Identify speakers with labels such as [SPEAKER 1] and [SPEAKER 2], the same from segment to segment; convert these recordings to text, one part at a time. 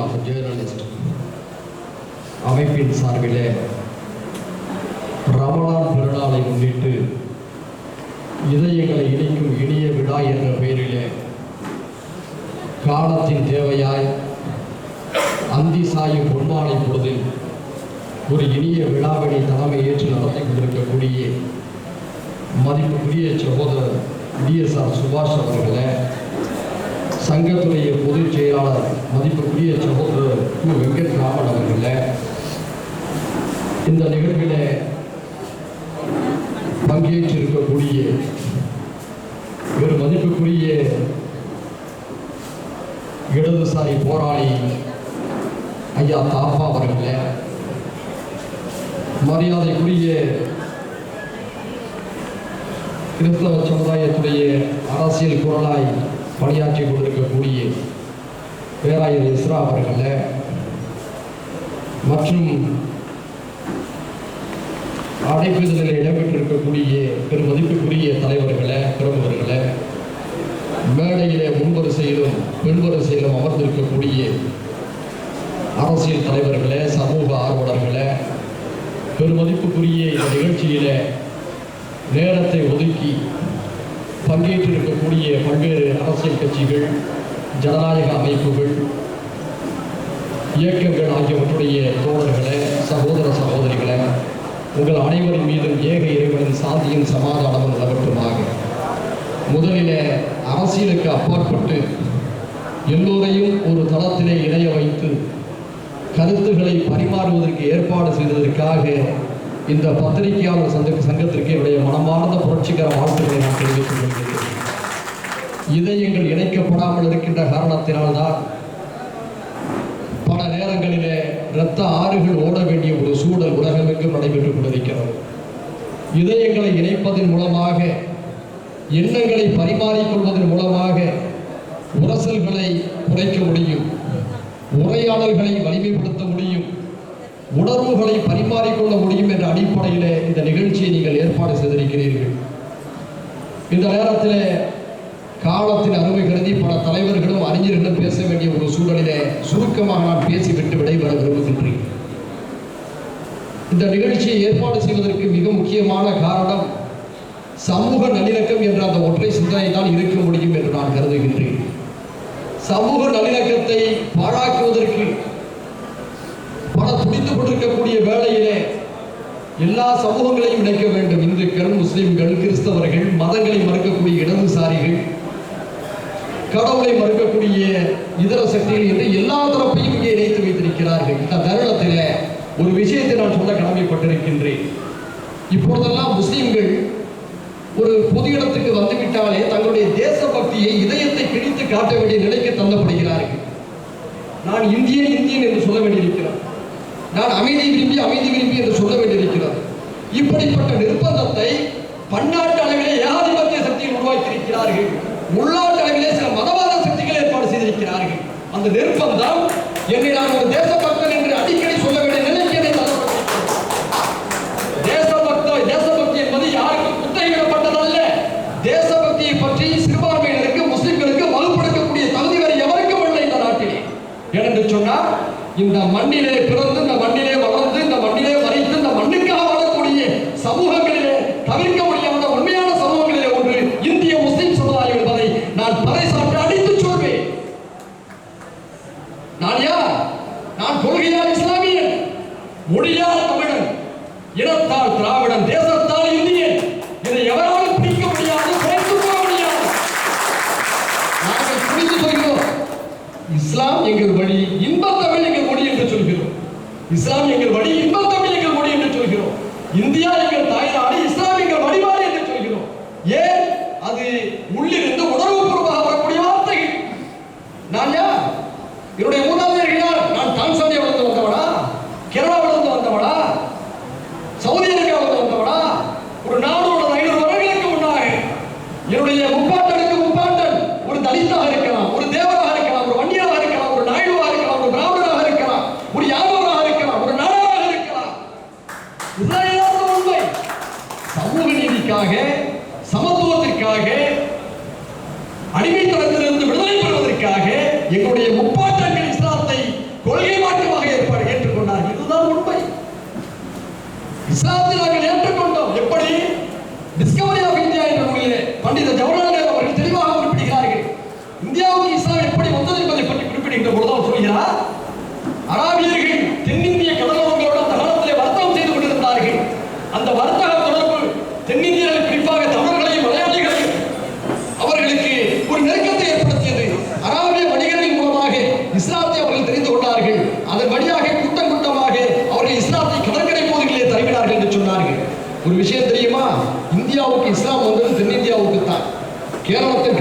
[SPEAKER 1] Of journalist அமைப்பின் சார்பிலே ரமலான் திருநாளை முன்னிட்டு இதயங்களை இணைக்கும் இனிய விழா என்ற பெயரிலே காலத்தின் தேவையாய் அந்தி சாயும் பொன்மாலை பொழுது ஒரு இனிய விழாவினை தலைமை ஏற்று நடத்தி கொண்டிருக்கக்கூடிய மதிப்புக்குரிய சகோதரர் டிஎஸ்ஆர் சுபாஷ் அவர்களை சங்கத்துடைய பொதுச் செயலாளர் மதிப்புக்குரிய சகோதரர் கு. வெங்கட்ராமன் அவர்களே இந்த நிகழ்விலே பங்கேற்றிருக்கக்கூடிய ஒரு மதிப்புக்குரிய இடதுசாரி போராளி ஐயா தாப்பா அவர்களே மரியாதைக்குரிய கிறிஸ்தவ சமுதாயத்துடைய அரசியல் குரலாய் பணியாற்றி கொண்டிருக்கக்கூடிய பேராயர் இஸ்ரா அவர்களை மற்றும் அழைப்புதலில் இடம்பெற்றிருக்கக்கூடிய பெருமதிப்புக்குரிய தலைவர்களை பிரமுகர்களே மேடையிலே முன்வரிசையிலும் பின்வரிசையிலும் அமர்ந்திருக்கக்கூடிய அரசியல் தலைவர்களை சமூக ஆர்வலர்களை பெருமதிப்புக்குரிய இந்த நிகழ்ச்சியிலே நேரத்தை ஒதுக்கி பங்கேற்றிருக்கக்கூடிய பல்வேறு அரசியல் கட்சிகள் ஜனநாயக அமைப்புகள் இயக்கங்கள் ஆகியவற்றுடைய தோழர்களை சகோதர சகோதரிகளை உங்கள் அனைவரின் மீதும் ஏக இறைவனின் சாந்தியின் சமாதானமும் நிலவட்டுமாக. முதலில் அரசியலுக்கு அப்பாற்பட்டு எல்லோரையும் ஒரு தளத்திலே இணைய வைத்து கருத்துக்களை பரிமாறுவதற்கு ஏற்பாடு செய்ததற்காக இந்த பத்திரிகையாளர் சந்திப்பு சங்கத்திற்கு என்னுடைய மனமார்ந்த புரட்சிகர வாழ்த்துக்களை நான் தெரிவித்துக் கொள்கிறேன். இதயங்கள் இணைக்கப்படாமல் இருக்கின்ற காரணத்தினால்தான் பல நேரங்களிலே இரத்த ஆறுகள் ஓட வேண்டிய ஒரு சூழல் உலகமெங்கும் நடைபெற்றுக் கொண்டிருக்கிறது. இதயங்களை இணைப்பதன் மூலமாக எண்ணங்களை பரிமாறிக்கொள்வதன் மூலமாக உரசல்களை குறைக்க முடியும். உரையாடல்களை வலிமைப்படுத்த முடியும். உணர்வுகளை பரிமாறிக்கொள்ள முடியும் என்ற அடிப்படையிலே இந்த நிகழ்ச்சியை நீங்கள் ஏற்பாடு செய்திருக்கிறீர்கள். இந்த நேரத்தில் காலத்தின் அருமை கருதி பல தலைவர்களும் அறிஞர்களும் பேச வேண்டிய ஒரு சூழலிலே சுருக்கமாக நான் பேசிவிட்டு விடைபெற விரும்புகின்றேன். இந்த நிகழ்ச்சியை ஏற்பாடு செய்வதற்கு மிக முக்கியமான காரணம் சமூக நல்லிணக்கம் என்ற அந்த ஒற்றை சிந்தனை தான் இருக்க முடியும் என்று நான் கருதுகின்றேன். சமூக நல்லிணக்கத்தை பாழாக்குவதற்கு துடித்துக் கொண்டிருக்கக்கூடிய வேளையிலே எல்லா சமூகங்களையும் இணைக்க வேண்டும். இந்துக்கள் முஸ்லிம்கள் கிறிஸ்தவர்கள் மதங்களை மறுக்கக்கூடிய இடதுசாரிகள் கடவுளை மறுக்கக்கூடிய இதர சக்திகள் என்று எல்லா தரப்பையும் இங்கே இணைத்து வைத்திருக்கிறார்கள். இந்த தருணத்தில் ஒரு விஷயத்தை நான் சொல்ல கடமைப்பட்டிருக்கின்றேன். இப்பொழுதெல்லாம் முஸ்லிம்கள் ஒரு பொது இடத்துக்கு வந்துவிட்டாலே தங்களுடைய தேசபக்தியை இதயத்தை கிழித்து காட்ட வேண்டிய நிலைக்கு தள்ளப்படுகிறார்கள். நான் இந்தியன் இந்தியன் என்று சொல்ல வேண்டியிருக்கிறார் நான் அமைதி விரும்பி அமைதி விரும்பி என்று சொல்ல வேண்டியிருக்கிறது. இப்படிப்பட்ட நிர்பந்தத்தை பன்னாட்டு அளவிலே ஏகாதிபத்திய சக்திகள் உருவாக்கியிருக்கிறார்கள். உள்நாட்டு அளவிலே சில மதவாத சக்திகள் ஏற்பாடு செய்திருக்கிறார்கள். அந்த நிர்பந்தம் என்னை நான் ஒரு தேசபக்தன் என்று அடிக்கடி சொல்ல வேண்டிய நிலைக்கு என்னை தேசபக்த தேசபக்தி என்பது யாருக்கும் குத்தகையிடப்பட்டதல்ல. தேசபக்தியை பற்றி சிறுபான்மையினருக்கு முஸ்லிம்களுக்கு வலுப்படுத்தக்கூடிய தகுதி வரை எவருக்கும் இல்லை இந்த நாட்டிலே. ஏனென்று சொன்னால் இந்த மண்ணிலே பிறந்து மண்ணிலே வளர்ந்து இந்த மண்ணிலே மறைத்து இந்த மண்ணுக்காக வாழக்கூடிய சமூகங்களிலே தவிர்க்க முடியாத உண்மையான சமூகங்களிலே ஒன்று இந்திய முஸ்லிம் சமுதாயம் என்பதை நான் பறைசாற்றி அடித்து சொல்வேன். நான் யார்? நான் கொள்கையால் இஸ்லாமியன். முடியாத தமிழன். இனத்தால் திராவிடன் தேசத்தால் இந்தியன் இதை எவராலும் பிடிக்க முடியாது குறைத்து போக முடியாது நாங்கள் புரிந்து சொல்கிறோம் இஸ்லாம் எங்கள் வழி இன்பத் தமிழ் எங்கள் மொழி என்று சொல்கிறோம் இஸ்லாம் எங்கள் வழி இன்பத் தமிழ் எங்கள் மொழி என்று சொல்கிறோம் இந்தியா எங்கள் தாய்நாடு இஸ்லாம் எங்கள் வழிபாடு என்று சொல்கிறோம் ஏன் அது உள்ளிருந்து உணர்வுபூர்வமாக வரக்கூடிய வார்த்தைகள் நான் யார் என்னுடைய மூதாதையர்கள் யார் நான் வளர்த்து வந்தவனா கேரளாவில் வந்தவனா சவுதி அரேபியாவிலிருந்து வந்தவனா ஒரு நானூறு ஐநூறு வருடங்களுக்கு முன்னாக என்னுடைய முப்பாட்டனுக்கு முப்பாட்டன் ஒரு தலித்தாக இருக்கலாம் ஒரு தேவராக இருக்கலாம் ஒரு வன்னியராக இருக்கலாம் ஒரு நாயுடுவாக இருக்கலாம் ஒரு பிராமணராக இருக்கலாம் ஒரு யாதவராக இருக்கலாம் ஒரு நாடாராக இருக்கலாம் இதுதான் யதார்த்த உண்மை சமூக நீதிக்காக சமத்துவத்திற்காக அடிமைத்தனத்திலிருந்து விடுதலை பெறுவதற்காக எங்களுடைய முப்பாட்டங்கள் இஸ்லாத்தை சொல்லுகின்ற பொழுது அவர் சொல்கிறார் அராபியர்கள் தென்னிந்திய கடலோரங்களோடு அந்த காலத்திலே வர்த்தகம் செய்து கொண்டிருந்தார்கள் அந்த வர்த்தக தொடர்பு தென்னிந்தியாவில் குறிப்பாக தமிழர்களையும் மலையாளிகளையும் அவர்களுக்கு ஒரு நெருக்கத்தை ஏற்படுத்தியது அராபிய வணிகர்களின் மூலமாக இஸ்லாத்தை அவர்கள் தெரிந்து கொண்டார்கள் அதன் வழியாக கூட்டம் கூட்டமாக அவர்கள் இஸ்லாத்தை கடற்கரை பகுதிகளிலே தருவினார்கள் என்று சொன்னார்கள் ஒரு விஷயம் தெரியுமா? இந்தியாவுக்கு இஸ்லாம் வந்தது தென்னிந்தியாவுக்கு தான் கேரளத்தின்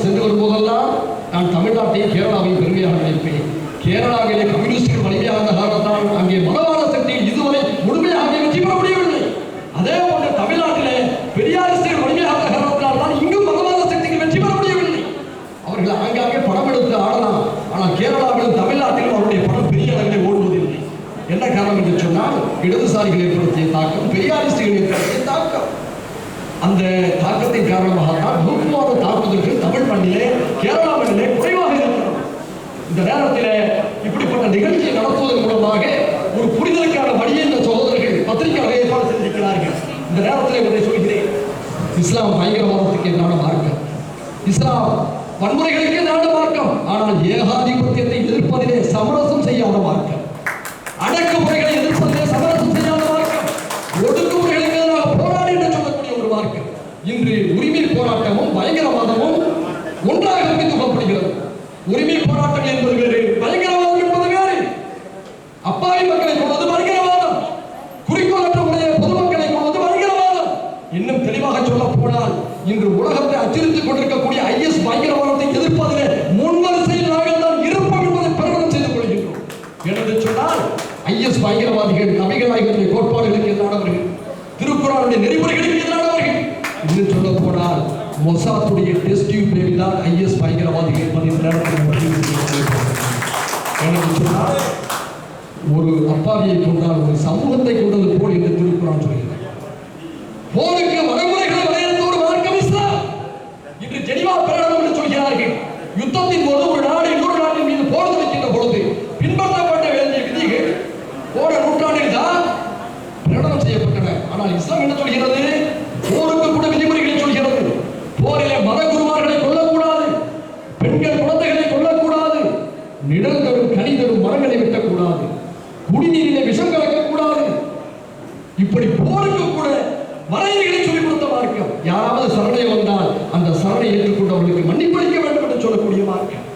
[SPEAKER 1] இந்தியாவுக்கு சென்று வரும்போதெல்லாம் நான் தமிழ்நாட்டையும் கேரளாவையும் பெருமையாக நினைப்பேன். கேரளாவிலே கம்யூனிஸ்டுகள் வலிமையாக இருந்த காரணத்தால் அங்கே மதவாத சக்தி இதுவரை முழுமையாக வெற்றி பெற முடியவில்லை. அதே போன்று தமிழ்நாட்டிலே பெரியாரிஸ்டுகள் வலிமையாக இருந்த காரணத்தால் தான் இங்கும் மதவாத சக்திகள் வெற்றி பெற முடியவில்லை. அவர்கள் ஆங்காங்கே படம் எடுத்து ஆடலாம். ஆனால் கேரளாவிலும் தமிழ்நாட்டிலும் அவருடைய படம் பெரிய அளவிலே ஓடுவதில்லை. என்ன காரணம் என்று சொன்னால் இடதுசாரிகள் ஏற்படுத்திய தாக்கம் பெரியாரிஸ்டுகள் ஏற்படுத்திய தாக்கம். அந்த தாக்கத்தின் காரணமாக தான் கேரளாவிலே குறைவாக இருக்கிறது. இந்த நேரத்தில் இப்படிப்பட்ட நிகழ்ச்சியை நடத்துவதன் மூலமாக ஒரு புரிதலுக்கான வழியை இந்த சகோதரர்கள் பத்திரிகையாளர் ஏற்பாடு செய்திருக்கிறார்கள். இந்த நேரத்தில் ஒன்றை சொல்கிறேன். இஸ்லாம் பயங்கரவாதத்துக்கு என்னான மார்க்கம். இஸ்லாம் வன்முறைகளுக்கு என்னான மார்க்கம். ஆனால் ஏகாதிபத்தியத்தை எதிர்ப்பதிலே சமரசம் செய்யாத மார்க்கம். அடக்குமுறைகளை எதிர்ப்பதிலே சமரசம் செய்யாத மார்க்கம். ஒடுக்குமுறைகளுக்கு எதிராக போராடி என்று சொல்லக்கூடிய ஒரு மார்க்கம். இன்று உரிமை போராட்டமும் பயங்கரவாதமும் ஒன்றாக புரிந்து கொள்ளப்படுகிறது. உரிமை போராட்டம் என்பது வேறு பயங்கரவாதம் என்பது வேறு. அப்பாவி மக்களை கொள்வது பயங்கரவாதம். குறிக்கோளற்ற உடைய பொதுமக்களை கொள்வது பயங்கரவாதம். இன்னும் தெளிவாக சொல்ல போனால் இன்று உலகத்தை அச்சுறுத்திக் கொண்டிருக்கக்கூடிய ஐஎஸ் பயங்கரவாதத்தை எதிர்ப்பதிலே முன்வரிசையில் நாங்கள் தான் இருப்போம் என்பதை பிரகடனம் செய்து கொள்கின்றோம். என்று சொன்னால் ஐஎஸ் பயங்கரவாதிகள் நபிகள் நாயகத்துடைய கோட்பாடுகளுக்கு எதிரானவர்கள் திருக்குறானுடைய நெறிமுறைகள் மொசாத்துடைய டெஸ்ட் டியூப் பேபி தான் ஐஎஸ் பயங்கரவாதிகள் என்பதை ஒரு அப்பாவியை கொண்டால் ஒரு சமூகத்தை கொண்டது போல் என்று திருக்குறான் சொல்கிறது போருக்கு வர வரையறுத்த ஒரு மார்க்கம் இஸ்லாம் இன்று ஜெனிவா பிரகடனம் என்று சொல்கிறார்கள் யுத்தத்தின் போது ஒரு நாடு இன்னொரு நாட்டின் மீது போர் தொடுக்கின்ற பொழுது பின்பற்றப்பட்ட வேண்டிய விதிகள் போன நூற்றாண்டில் தான் பிரகடனம் செய்யப்பட்டன ஆனால் இஸ்லாம் என்ன சொல்கிறது போருக்கு கூட விதிமுறைகளை சொல்கிறது போரிலே மத குருமார்களை கொல்லக்கூடாது பெண்கள் குழந்தைகளை கொல்லக்கூடாது. நிழல் தரும் கனி தரும் மரங்களை வெட்டக்கூடாது. குடிநீரிலே விஷம் கலக்கக்கூடாது. இப்படி போருக்கு கூட வரையறைகளை சொல்லிக் கொடுத்த மார்க்கம். யாராவது சரணை வந்தால் அந்த சரணை ஏற்றுக்கொண்டவர்களுக்கு மன்னிப்பளிக்க வேண்டும் என்று சொல்லக்கூடிய மார்க்கம்.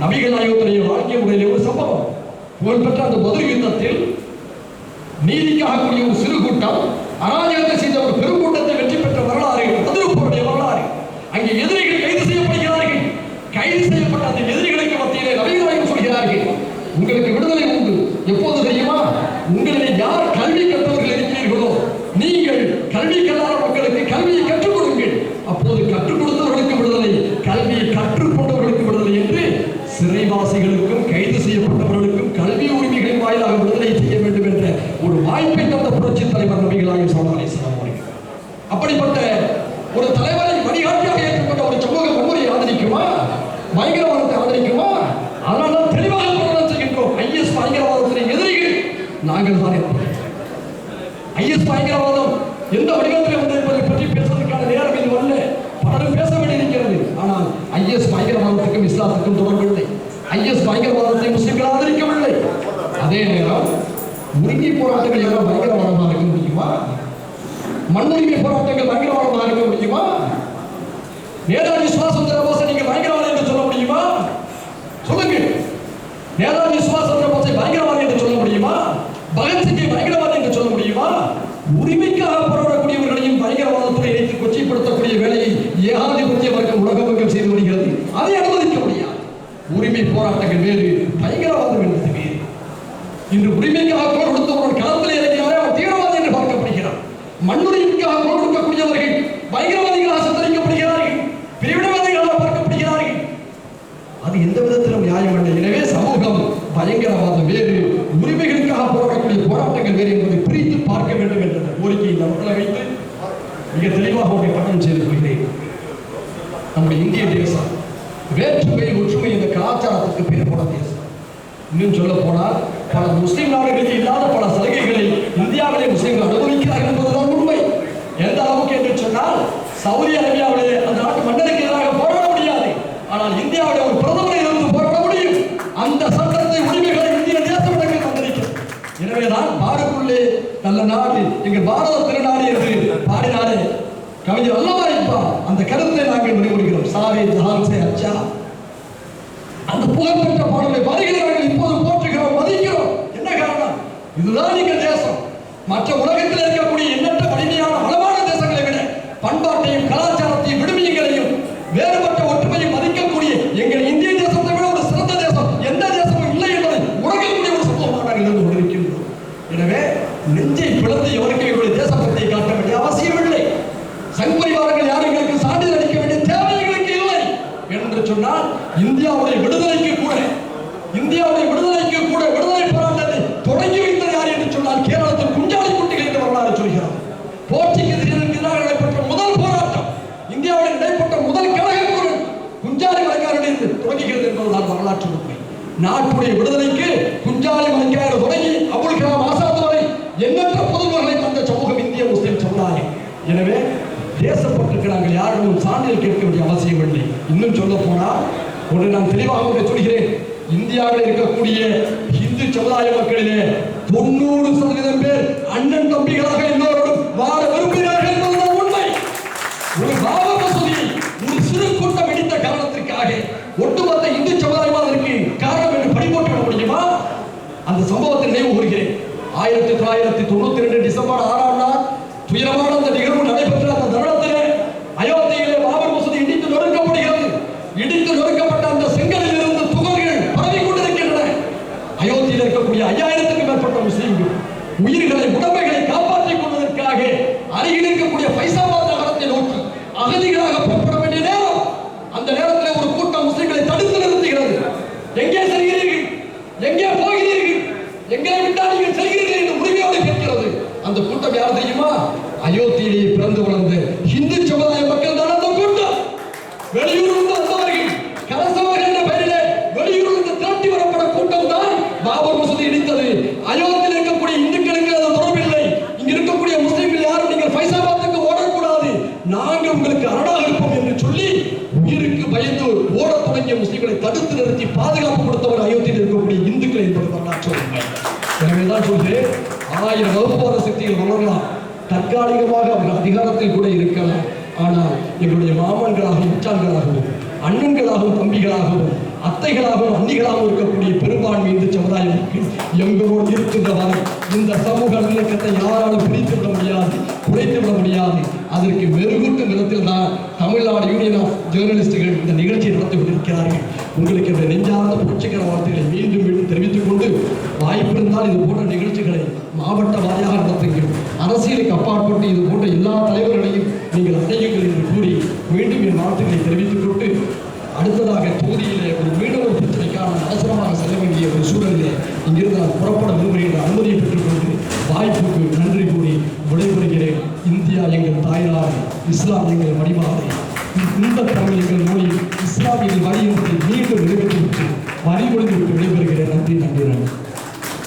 [SPEAKER 1] நபிகள் நாயகத்துடைய வாழ்க்கை முறையிலே ஒரு சம்பவம். புகழ்பெற்ற அந்த பதில் யுத்தத்தில் நீதிக்காக கூடிய ஒரு சிறு கூட்டம் அராஜகத்தை உங்களுக்கு விடுதலை உண்டு எப்போது தெரியுமா உங்களிலே யார் கல்வி கற்றவர்கள் இருக்கிறீர்களோ நீங்கள் கல்வி கல்லாத மக்களுக்கு கல்வியை கற்றுக் கொடுங்கள் அப்போது கற்றுக் கொடுத்தவர்களுக்கு விடுதலை கல்வியை கற்றுக்கொண்டவர்களுக்கு விடுதலை என்று சிறைவாசிகளுக்கும் கைது செய்யப்பட்டவர்களுக்கும் கல்வி உரிமைகளின் வாயிலாக விடுதலை செய்ய வேண்டும் என்ற ஒரு வாய்ப்பை தந்த புரட்சி தலைவர் நபிகளாயும் சோழனை அவர்கள் அப்படிப்பட்ட ஒரு தலைவரை வழிகாட்டியாக ஏற்றுக்கொண்ட ஒரு சமூக வன்முறையை ஆதரிக்குமா பயங்கரவாதத்தை ஆதரிக்குமா அதனால தான் தெளிவாக பிரகடனம் செய்கின்றோம் ஐஎஸ் பயங்கரவாதத்தின் எதிரிகள் நாங்கள் தான் இருப்போம் ஐஎஸ் பயங்கரவாதம் எந்த வடிவத்தில் வந்தது என்பதை பற்றி பேசுவதற்கான நேரம் இது அல்ல பலரும் பேச வேண்டியிருக்கிறது ஆனால் ஐஎஸ் பயங்கரவாதத்துக்கும் இஸ்லாத்துக்கும் தொடர்பில்லை ஐஎஸ் பயங்கரவாதத்தை முஸ்லிம்கள் ஆதரிக்கவில்லை அதே நேரம் உரிமை போராட்டங்கள் எல்லாம் பயங்கரவாதமாக இருக்க முடியுமா? மண்ணுரிமை போராட்டங்கள் பயங்கரவாதமாக இருக்க முடியுமா நேதாஜி சுபாஷ் சந்திர போஸை நீங்க பயங்கரவாதி என்று சொல்ல முடியுமா சொல்லுங்க நேதாஜி சுபாஷ் சந்திர போஸை பயங்கரவாதி என்று சொல்ல முடியுமா பகத்சிங்கை பயங்கரவாதி என்று சொல்ல முடியுமா உரிமைக்காக போராடக்கூடியவர்களையும் பயங்கரவாதத்துறை இணைத்து கொச்சைப்படுத்தக்கூடிய வேலையை ஏகாதிபத்திய வர்க்கம் உலகமங்கம் செய்து வருகிறது அதை அனுமதிக்க முடியாது உரிமை போராட்டங்கள் வேறு பயங்கரவாதம் என்பது வேறு இன்று உரிமைக்காக குரல் கொடுத்தவர்கள் களத்தில் இறங்கினாலே அவர் தீவிரவாதி என்று பார்க்கப்படுகிறார் மண்ணுரிமைக்காக குரல் கொடுக்கக்கூடியவர்கள் பயங்கரவாதிகளாக சித்தரிக்கப்படுகிறார்கள் பிரிவினவாதிகளாக பார்க்கப்படுகிறார்கள் அது எந்த விதத்திலும் நியாயமல்ல எனவே சமூகம் பயங்கரவாதம் வேறு உரிமைகளுக்காக போராடக்கூடிய போராட்டங்கள் வேறு என்பதை பிரித்து பார்க்க வேண்டும் என்ற கோரிக்கையை இந்த மக்களை வைத்து மிக தெளிவாக உடைய பட்டம் செய்து கொள்கிறேன். நம்முடைய இந்திய தேசம் வேற்றுமை ஒற்றுமை என்ற கலாச்சாரத்துக்கு பேர் போன தேசம். இன்னும் சொல்ல போனால் பல முஸ்லிம் நாடுகளில் இல்லாத பல சலுகைகளை இந்தியாவிலே முஸ்லிம்கள் அனுபவிக்கிறார்கள் என்பதுதான் உண்மை. எந்த அளவுக்கு என்று சொன்னால் சவுதி அரேபியாவிலே அந்த நாட்டு மன்னருக்கு எதிராக போராட முடியாது. ஆனால் இந்தியாவிலே ஒரு பிரதமரை இருந்து போராட முடியும். அந்த சட்ட நல்ல நாடு எங்கள் பாரத திருநாடு என்று பாடினாரே கவிஞர் அல்லவா இக்பால் அந்த கருத்தை நாங்கள் வழிமுறுகிறோம் சாவே ஜஹான் சே அச்சா. அந்த புகழ்பெற்ற பாடலை வருகிறார்கள் இப்போது போற்றுகிறோம் மதிக்கிறோம். என்ன காரணம்? இதுதான் எங்கள் தேசம். மற்ற உலகத்தில் இருக்கக்கூடிய என்ன வலிமையான வளமான தேசங்களை விட பண்பாட்டையும் கலாச்சாரத்தையும் விடுமியங்களையும் வேறுபட்ட ஒற்றுமையும் மதிக்கக்கூடிய எங்கள் இந்திய தேசத்தை விட ஒரு சிறந்த தேசம் எந்த தேசமும் இல்லை என்பதை உலகக்கூடிய ஒரு சம்பவமாக நாங்கள் இருந்து கொண்டிருக்கின்றோம் எனவே நெஞ்சை பிளந்து எவருக்கு எங்களுடைய தேசபக்தியை காட்ட வேண்டிய அவசியமில்லை சங்பரிவாரங்கள் யாரும் எங்களுக்கு சான்றிதழ் அளிக்க வேண்டிய தேவை எங்களுக்கு இல்லை என்று சொன்னால் இந்தியாவுடைய விடுதலைக்கு கூட இந்தியாவுடைய விடுதலைக்கு கூட விடுதலை போராட்டத்தை தொடங்கி வைத்தது யார் என்று சொன்னால் கேரளத்தில் குஞ்சாலி குட்டிகள் என்று வரலாறு சொல்கிறார் போர்ச்சுகீசியர்களுக்கு எதிராக நடைபெற்ற முதல் போராட்டம் இந்தியாவில் நடைபெற்ற முதல் கழக குரல் குஞ்சாலி மலைக்காரனில் தொடங்குகிறது என்பதுதான் வரலாற்று உண்மை நாட்டுடைய விடுதலைக்கு குஞ்சாலி மலைக்காரர் தொடங்கி அபுல் கலாம் ஆசாத் வரை எண்ணற்ற புதுமைகளை தந்த சமூகம் இந்திய முஸ்லிம் சமுதாயம். எனவே தேசப்பட்டுக்கு நாங்கள் யாரிடமும் சான்றிதழ் கேட்க வேண்டிய அவசியம் இல்லை. இன்னும் சொல்ல போனால் ஒன்று நான் தெளிவாக சொல்கிறேன். இந்தியாவில் இருக்கக்கூடிய இந்து சமுதாய மக்களிலே தொண்ணூறு சதவீதம் பேர் அண்ணன் தம்பிகளாக எல்லோரோடும் வாழ விரும்புகிறேன் அந்த சம்பவத்தை நினைவு கூறுகிறேன். ஆயிரத்தி தொள்ளாயிரத்தி தொண்ணூத்தி ரெண்டு டிசம்பர் ஆறாம் நாள் துயரமான அந்த நிகழ்வு நடைபெற்ற அந்த தருணம் எங்களை விட்டா நீங்கள் செய்கிறீர்கள் என்று உரிமையோடு கேட்கிறது. அந்த கூட்டம் யார் தெரியுமா? அயோத்தியிலேயே பிறந்து வளர்ந்து இந்து சமுதாய மக்கள் தான் அந்த கூட்டம் வெளியூரிலிருந்து வந்தவர்கள் கலசவர்கள் என்ற பெயரிலே வெளியூரிலிருந்து திரட்டி வரப்பட கூட்டம் தான் பாபர் மசூதி இடித்தது அயோத்தியில் இருக்கக்கூடிய இந்துக்களுக்கு அது தொடர்பில்லை இங்க இருக்கக்கூடிய முஸ்லிம்கள் யாரும் நீங்கள் பைசாபாத்துக்கு ஓடக்கூடாது நாங்கள் உங்களுக்கு அரணாக இருப்போம் என்று சொல்லி உயிருக்கு பயந்து ஓடத் தொடங்கிய முஸ்லிம்களை தடுத்து நிறுத்தி பாதுகாப்பு கொடுத்தவர் அயோத்தியில் இருக்கக்கூடிய இந்துக்கள் தான் வரலாற்று சொல்கிறேன் ஆயிரம் வகுப்பார சக்திகள் வளரலாம் தற்காலிகமாக அவர்கள் அதிகாரத்தில் கூட இருக்கலாம். ஆனால் எங்களுடைய மாமன்களாகவும் உச்சான்களாகவும் அண்ணன்களாகவும் தம்பிகளாகவும் அத்தைகளாகவும் அன்னிகளாகவும் இருக்கக்கூடிய பெரும்பான்மை இந்த சமுதாயம் எங்களோடு இருக்கின்ற இந்த சமூக நல்லிணக்கத்தை யாராலும் பிரித்து விட முடியாது குறைத்து விட முடியாது. அதற்கு மெருகூட்டும் விதத்தில் தான் தமிழ்நாடு யூனியன் ஆஃப் ஜேர்னலிஸ்டுகள் இந்த நிகழ்ச்சியை நடத்தி கொண்டிருக்கிறார்கள். உங்களுக்கு இந்த நெஞ்சார்ந்த புரட்சிகர வார்த்தைகளை மீண்டும் மீண்டும் தெரிவித்துக் கொண்டு வாய்ப்பிருந்தால் இது போன்ற நிகழ்ச்சிகளை மாவட்ட வாரியாக நடத்துங்கள். அரசியலுக்கு அப்பாற்பட்டு இது போன்ற எல்லா தலைவர்களையும் நீங்கள் அடையுங்கள் என்று கூறி மீண்டும் என் வாழ்த்துக்களை தெரிவித்துக் கொண்டு அடுத்ததாக தொகுதியிலே ஒரு மீனவர் பிரச்சனைக்கான அவசரமாக செல்ல வேண்டிய ஒரு சூழலிலே இங்கிருந்து நான் புறப்பட விரும்புகின்ற அனுமதியை பெற்றுக்கொண்டு வாய்ப்புக்கு நன்றி கூறி விடைபெறுகிறேன். இந்தியா எங்கள் தாய்நாடு இஸ்லாம் எங்கள் வடிவாறு இந்த தமிழ் எங்கள் மொழி